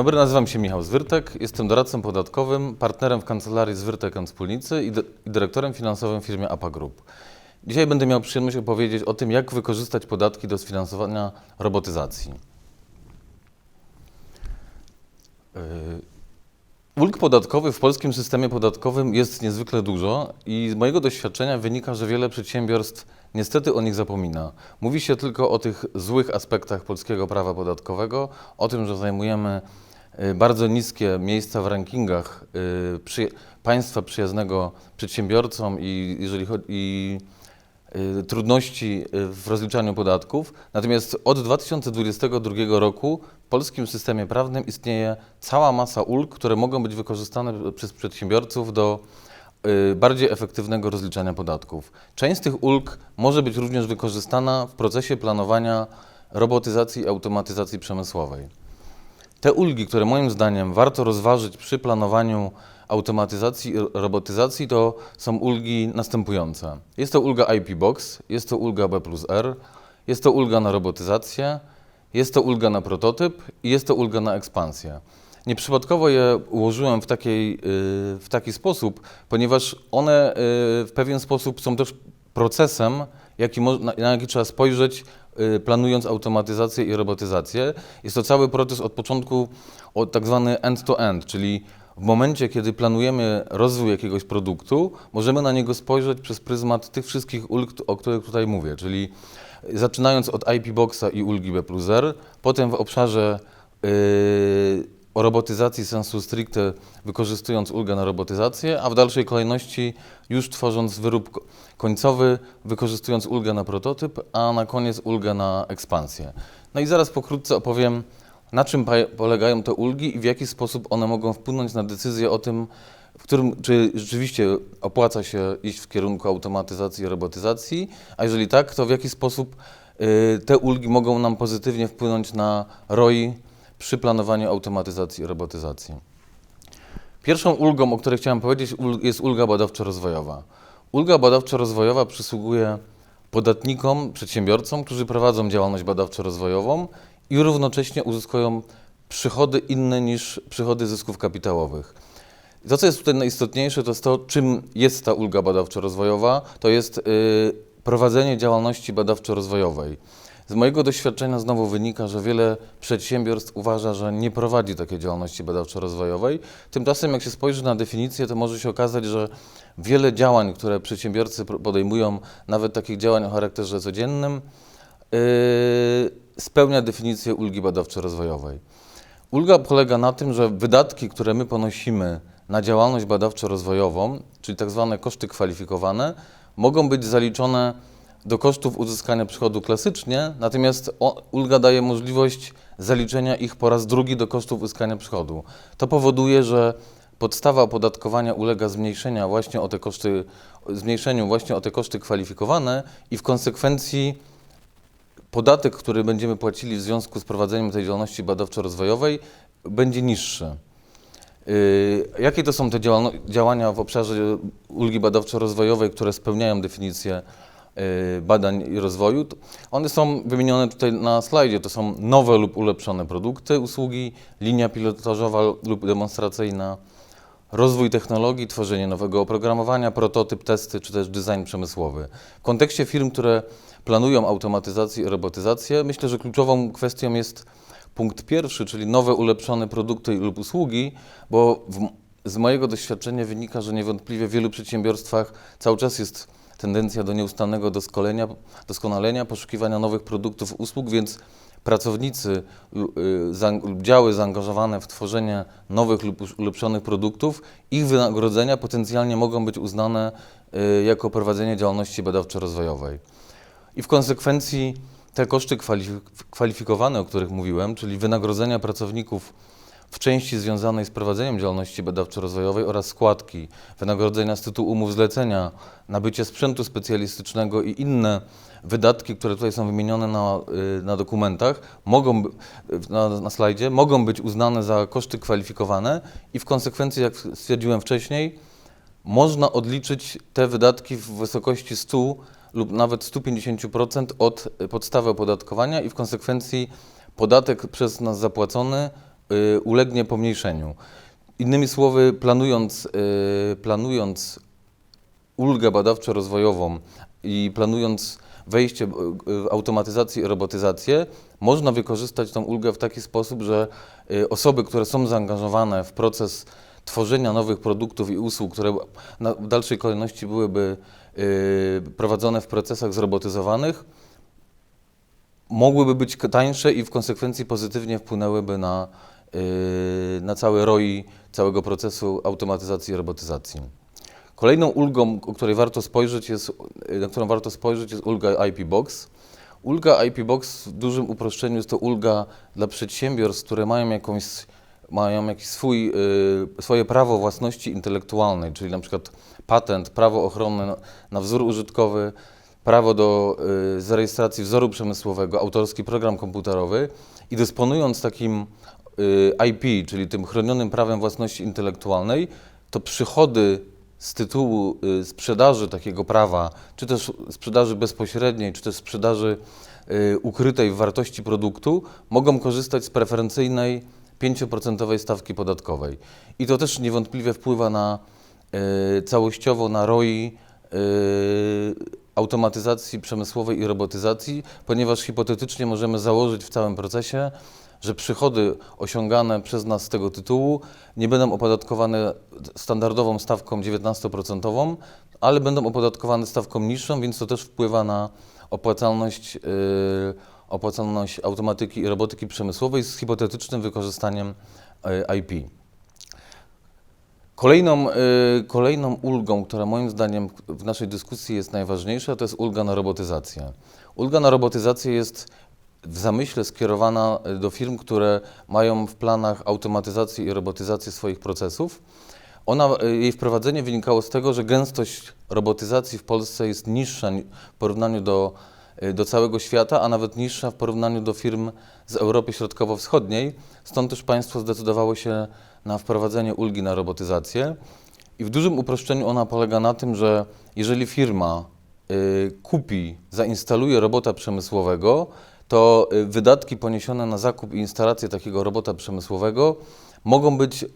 dobry, nazywam się Michał Zwyrtek, jestem doradcą podatkowym, partnerem w kancelarii Zwyrtek Wspólnicy i, i dyrektorem finansowym w firmie APA Group. Dzisiaj będę miał przyjemność opowiedzieć o tym, jak wykorzystać podatki do sfinansowania robotyzacji. Yy, Ulg podatkowych w polskim systemie podatkowym jest niezwykle dużo i z mojego doświadczenia wynika, że wiele przedsiębiorstw niestety o nich zapomina. Mówi się tylko o tych złych aspektach polskiego prawa podatkowego, o tym, że zajmujemy bardzo niskie miejsca w rankingach y, przy, państwa przyjaznego przedsiębiorcom i jeżeli chodzi i y, trudności y, w rozliczaniu podatków. Natomiast od 2022 roku w polskim systemie prawnym istnieje cała masa ulg, które mogą być wykorzystane przez przedsiębiorców do y, bardziej efektywnego rozliczania podatków. Część z tych ulg może być również wykorzystana w procesie planowania robotyzacji i automatyzacji przemysłowej. Te ulgi, które moim zdaniem warto rozważyć przy planowaniu automatyzacji i robotyzacji, to są ulgi następujące. Jest to ulga IP Box, jest to ulga B plus R, jest to ulga na robotyzację, jest to ulga na prototyp i jest to ulga na ekspansję. Nieprzypadkowo je ułożyłem w, takiej, y, w taki sposób, ponieważ one y, w pewien sposób są też procesem, jaki na, jaki trzeba spojrzeć, planując automatyzację i robotyzację. Jest to cały proces od początku, od tak zwany end-to-end, czyli w momencie, kiedy planujemy rozwój jakiegoś produktu, możemy na niego spojrzeć przez pryzmat tych wszystkich ulg, o których tutaj mówię, czyli zaczynając od IP Boxa i ulgi B plus R, potem w obszarze yy, o robotyzacji sensu stricte, wykorzystując ulgę na robotyzację, a w dalszej kolejności już tworząc wyrób ko- końcowy, wykorzystując ulgę na prototyp, a na koniec ulgę na ekspansję. No i zaraz pokrótce opowiem, na czym polegają te ulgi i w jaki sposób one mogą wpłynąć na decyzję o tym, w którym, czy rzeczywiście opłaca się iść w kierunku automatyzacji i robotyzacji, a jeżeli tak, to w jaki sposób y, te ulgi mogą nam pozytywnie wpłynąć na ROI przy planowaniu automatyzacji i robotyzacji. Pierwszą ulgą, o której chciałem powiedzieć, jest ulga badawczo-rozwojowa. Ulga badawczo-rozwojowa przysługuje podatnikom, przedsiębiorcom, którzy prowadzą działalność badawczo-rozwojową i równocześnie uzyskują przychody inne niż przychody zysków kapitałowych. To, co jest tutaj najistotniejsze, to jest to, czym jest ta ulga badawczo-rozwojowa. To jest y, prowadzenie działalności badawczo-rozwojowej. Z mojego doświadczenia znowu wynika, że wiele przedsiębiorstw uważa, że nie prowadzi takiej działalności badawczo-rozwojowej. Tymczasem, jak się spojrzy na definicję, to może się okazać, że wiele działań, które przedsiębiorcy podejmują, nawet takich działań o charakterze codziennym, yy, spełnia definicję ulgi badawczo-rozwojowej. Ulga polega na tym, że wydatki, które my ponosimy na działalność badawczo-rozwojową, czyli tak zwane koszty kwalifikowane, mogą być zaliczone do kosztów uzyskania przychodu klasycznie, natomiast ulga daje możliwość zaliczenia ich po raz drugi do kosztów uzyskania przychodu. To powoduje, że podstawa opodatkowania ulega zmniejszenia właśnie o te koszty, zmniejszeniu właśnie o te koszty kwalifikowane i w konsekwencji podatek, który będziemy płacili w związku z prowadzeniem tej działalności badawczo-rozwojowej, będzie niższy. Yy, Jakie to są te działania w obszarze ulgi badawczo-rozwojowej, które spełniają definicję badań i rozwoju? One są wymienione tutaj na slajdzie. To są nowe lub ulepszone produkty, usługi, linia pilotażowa lub demonstracyjna, rozwój technologii, tworzenie nowego oprogramowania, prototyp, testy czy też design przemysłowy. W kontekście firm, które planują automatyzację i robotyzację, myślę, że kluczową kwestią jest punkt pierwszy, czyli nowe ulepszone produkty lub usługi, bo w, z mojego doświadczenia wynika, że niewątpliwie w wielu przedsiębiorstwach cały czas jest tendencja do nieustannego doskonalenia, poszukiwania nowych produktów, usług, więc pracownicy y, zaang- lub działy zaangażowane w tworzenie nowych lub ulepszonych produktów, ich wynagrodzenia potencjalnie mogą być uznane y, jako prowadzenie działalności badawczo-rozwojowej. I w konsekwencji te koszty kwalifik- kwalifikowane, o których mówiłem, czyli wynagrodzenia pracowników w części związanej z prowadzeniem działalności badawczo-rozwojowej oraz składki, wynagrodzenia z tytułu umów zlecenia, nabycie sprzętu specjalistycznego i inne wydatki, które tutaj są wymienione na, y, na dokumentach, mogą, by- na, na slajdzie, mogą być uznane za koszty kwalifikowane i w konsekwencji, jak stwierdziłem wcześniej, można odliczyć te wydatki w wysokości 100 lub nawet 150% od podstawy opodatkowania i w konsekwencji podatek przez nas zapłacony y, ulegnie pomniejszeniu. Innymi słowy, planując, y, planując ulgę badawczo-rozwojową i planując wejście w automatyzację i robotyzację, można wykorzystać tą ulgę w taki sposób, że y, osoby, które są zaangażowane w proces tworzenia nowych produktów i usług, które w dalszej kolejności byłyby y, prowadzone w procesach zrobotyzowanych, mogłyby być tańsze i w konsekwencji pozytywnie wpłynęłyby na, y, na całe ROI całego procesu automatyzacji i robotyzacji. Kolejną ulgą, o której warto spojrzeć jest, na którą warto spojrzeć jest ulga IP Box. Ulga IP Box w dużym uproszczeniu jest to ulga dla przedsiębiorstw, które mają jakąś, mają jakiś swój, y, swoje prawo własności intelektualnej, czyli na przykład patent, prawo ochronne na, wzór użytkowy, prawo do zarejestracji wzoru przemysłowego, autorski program komputerowy i dysponując takim IP, czyli tym chronionym prawem własności intelektualnej, to przychody z tytułu y, sprzedaży takiego prawa, czy też sprzedaży bezpośredniej, czy też sprzedaży y, ukrytej w wartości produktu, mogą korzystać z preferencyjnej 5% stawki podatkowej. I to też niewątpliwie wpływa na y, całościowo na ROI y, automatyzacji przemysłowej i robotyzacji, ponieważ hipotetycznie możemy założyć w całym procesie, że przychody osiągane przez nas z tego tytułu nie będą opodatkowane standardową stawką 19%, ale będą opodatkowane stawką niższą, więc to też wpływa na opłacalność, yy, opłacalność automatyki i robotyki przemysłowej z hipotetycznym wykorzystaniem yy, IP. Kolejną, y, kolejną ulgą, która moim zdaniem w naszej dyskusji jest najważniejsza, to jest ulga na robotyzację. Ulga na robotyzację jest w zamyśle skierowana y, do firm, które mają w planach automatyzację i robotyzację swoich procesów. Ona, y, jej wprowadzenie wynikało z tego, że gęstość robotyzacji w Polsce jest niższa ni- w porównaniu do, y, do całego świata, a nawet niższa w porównaniu do firm z Europy Środkowo-Wschodniej. Stąd też państwo zdecydowało się na wprowadzenie ulgi na robotyzację. I w dużym uproszczeniu ona polega na tym, że jeżeli firma y, kupi, zainstaluje robota przemysłowego, to y, wydatki poniesione na zakup i instalację takiego robota przemysłowego mogą być y,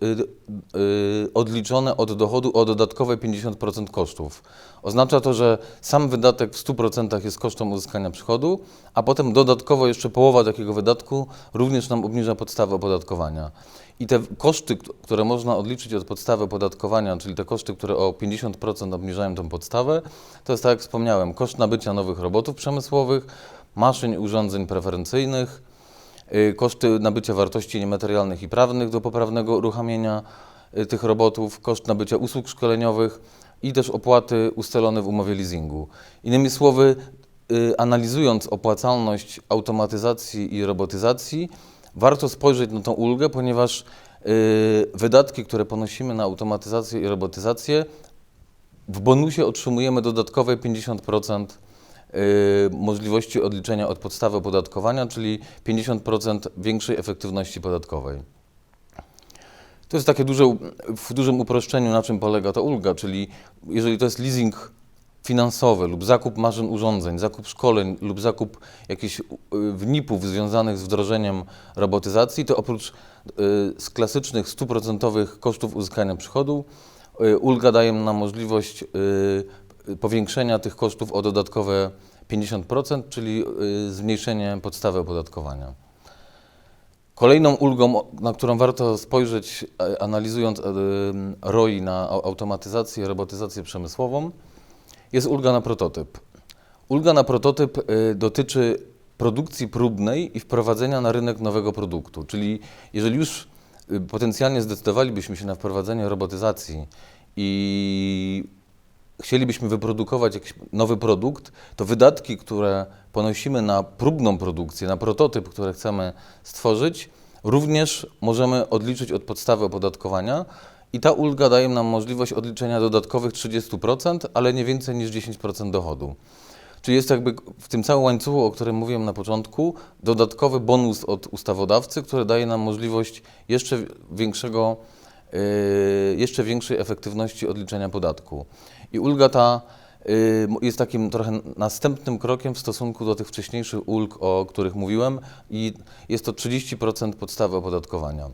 y, odliczone od dochodu o dodatkowe 50% kosztów. Oznacza to, że sam wydatek w 100% jest kosztem uzyskania przychodu, a potem dodatkowo jeszcze połowa takiego wydatku również nam obniża podstawę opodatkowania. I te koszty, które można odliczyć od podstawy opodatkowania, czyli te koszty, które o 50% obniżają tą podstawę, to jest tak jak wspomniałem, koszt nabycia nowych robotów przemysłowych, maszyn urządzeń preferencyjnych, y, koszty nabycia wartości niematerialnych i prawnych do poprawnego uruchamiania y, tych robotów, koszt nabycia usług szkoleniowych i też opłaty ustalone w umowie leasingu. Innymi słowy, y, analizując opłacalność automatyzacji i robotyzacji, warto spojrzeć na tą ulgę, ponieważ wydatki, które ponosimy na automatyzację i robotyzację, w bonusie otrzymujemy dodatkowe 50% y, możliwości odliczenia od podstawy opodatkowania, czyli 50% większej efektywności podatkowej. To jest takie duże, w dużym uproszczeniu, na czym polega ta ulga, czyli jeżeli to jest leasing finansowy lub zakup maszyn urządzeń, zakup szkoleń lub zakup jakichś y, wnipów związanych z wdrożeniem robotyzacji, to oprócz y, z klasycznych 100% kosztów uzyskania przychodu, y, ulga daje nam możliwość y, powiększenia tych kosztów o dodatkowe 50%, czyli y, zmniejszenie podstawy opodatkowania. Kolejną ulgą, na którą warto spojrzeć, analizując e, ROI na au- automatyzację robotyzację przemysłową, jest ulga na prototyp. Ulga na prototyp e, dotyczy produkcji próbnej i wprowadzenia na rynek nowego produktu. Czyli jeżeli już e, potencjalnie zdecydowalibyśmy się na wprowadzenie robotyzacji i chcielibyśmy wyprodukować jakiś nowy produkt, to wydatki, które ponosimy na próbną produkcję, na prototyp, który chcemy stworzyć, również możemy odliczyć od podstawy opodatkowania i ta ulga daje nam możliwość odliczenia dodatkowych 30%, ale nie więcej niż 10% dochodu. Czyli jest jakby w tym całym łańcuchu, o którym mówiłem na początku, dodatkowy bonus od ustawodawcy, który daje nam możliwość jeszcze większego, yy, jeszcze większej efektywności odliczenia podatku. I ulga ta y, jest takim trochę następnym krokiem w stosunku do tych wcześniejszych ulg, o których mówiłem i jest to 30% podstawy opodatkowania.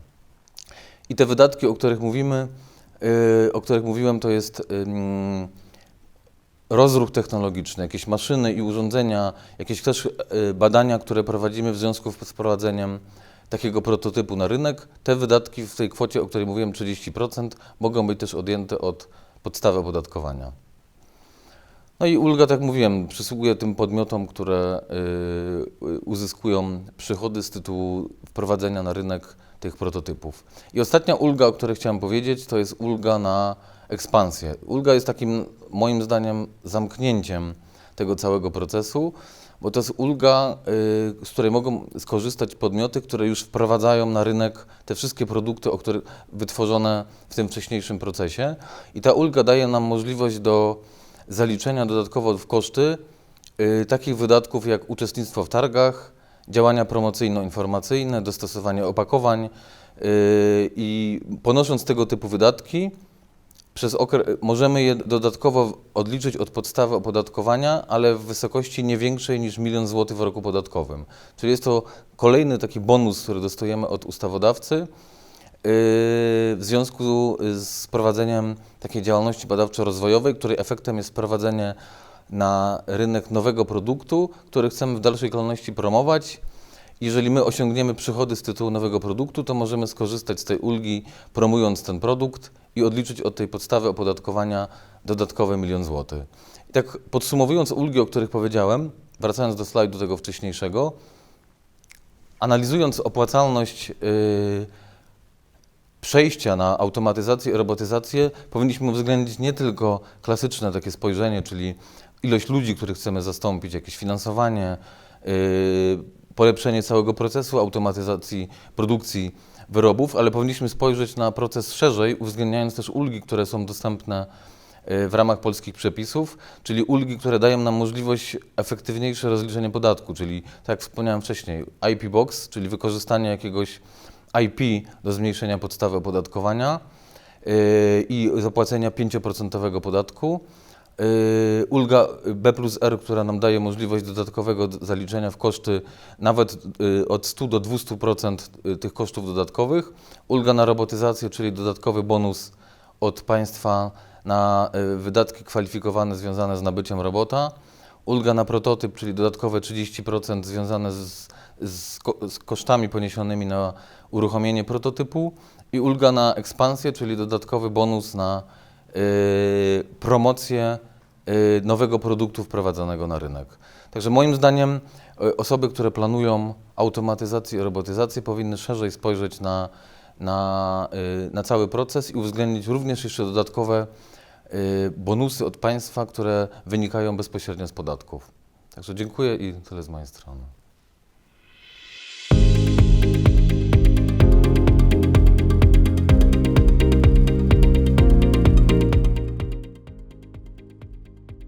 I te wydatki, o których mówimy, y, o których mówiłem, to jest rozruch technologiczny, jakieś maszyny i urządzenia, jakieś też y, badania, które prowadzimy w związku z wprowadzeniem takiego prototypu na rynek. Te wydatki w tej kwocie, o której mówiłem, 30%, mogą być też odjęte od podstawy opodatkowania. No i ulga, tak jak mówiłem, przysługuje tym podmiotom, które y, y, uzyskują przychody z tytułu wprowadzenia na rynek tych prototypów. I ostatnia ulga, o której chciałem powiedzieć, to jest ulga na ekspansję. Ulga jest takim, moim zdaniem, zamknięciem tego całego procesu, bo to jest ulga, y, z której mogą skorzystać podmioty, które już wprowadzają na rynek te wszystkie produkty, o których wytworzone w tym wcześniejszym procesie. I ta ulga daje nam możliwość do zaliczenia dodatkowo w koszty y, takich wydatków jak uczestnictwo w targach, działania promocyjno-informacyjne, dostosowanie opakowań y, i ponosząc tego typu wydatki, przez okre- możemy je dodatkowo odliczyć od podstawy opodatkowania, ale w wysokości nie większej niż milion złotych w roku podatkowym. Czyli jest to kolejny taki bonus, który dostajemy od ustawodawcy yy, w związku z prowadzeniem takiej działalności badawczo-rozwojowej, której efektem jest wprowadzenie na rynek nowego produktu, który chcemy w dalszej kolejności promować. Jeżeli my osiągniemy przychody z tytułu nowego produktu, to możemy skorzystać z tej ulgi, promując ten produkt i odliczyć od tej podstawy opodatkowania dodatkowy milion złotych. I tak podsumowując ulgi, o których powiedziałem, wracając do slajdu tego wcześniejszego, analizując opłacalność yy, przejścia na automatyzację i robotyzację, powinniśmy uwzględnić nie tylko klasyczne takie spojrzenie, czyli ilość ludzi, których chcemy zastąpić, jakieś finansowanie, yy, polepszenie całego procesu automatyzacji produkcji wyrobów, ale powinniśmy spojrzeć na proces szerzej, uwzględniając też ulgi, które są dostępne y, w ramach polskich przepisów, czyli ulgi, które dają nam możliwość efektywniejsze rozliczenia podatku, czyli tak jak wspomniałem wcześniej, IP Box, czyli wykorzystanie jakiegoś IP do zmniejszenia podstawy opodatkowania yy, i zapłacenia 5% podatku. Yy, Ulga B plus R, która nam daje możliwość dodatkowego zaliczenia w koszty nawet yy, od 100 do 200% y, tych kosztów dodatkowych. Ulga na robotyzację, czyli dodatkowy bonus od państwa na y, wydatki kwalifikowane związane z nabyciem robota. Ulga na prototyp, czyli dodatkowe 30% związane z, z, z kosztami poniesionymi na uruchomienie prototypu i ulga na ekspansję, czyli dodatkowy bonus na y, promocję y, nowego produktu wprowadzonego na rynek. Także moim zdaniem y, osoby, które planują automatyzację i robotyzację powinny szerzej spojrzeć na, na, y, na cały proces i uwzględnić również jeszcze dodatkowe y, bonusy od państwa, które wynikają bezpośrednio z podatków. Także dziękuję i tyle z mojej strony.